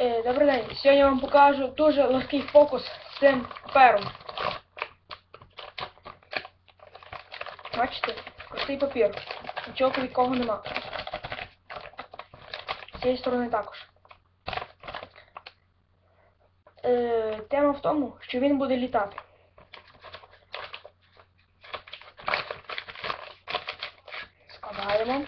Е, добрий день. Сьогодні я вам покажу дуже легкий фокус з цим папером. Бачите? Простий папір. Нічого квіткого нема. З цієї сторони також. Е, тема в тому, що він буде літати. Складаємо.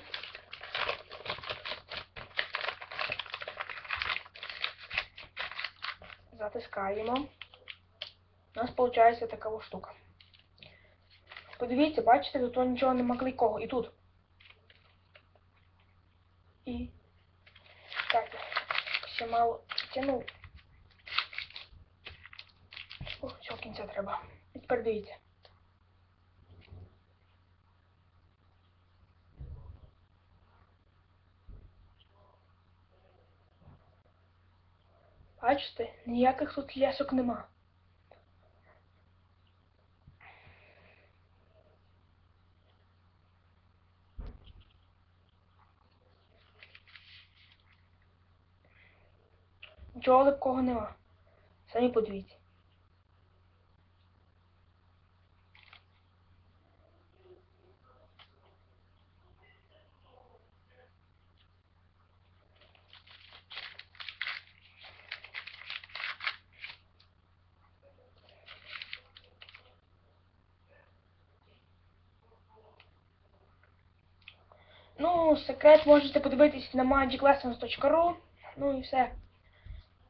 Затискаємо. У нас виходить така штука. Подивіться, бачите, тут нічого нема клейкого. І тут. І. Так, ще мало тянув. О, цього кінця треба. І тепер дивіться. Бачите, ніяких тут лясок нема. Нічого липкого нема. Самі подивіться. Ну, секрет можете подивитись на magiclessons.ru. Ну і все.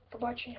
Побачення.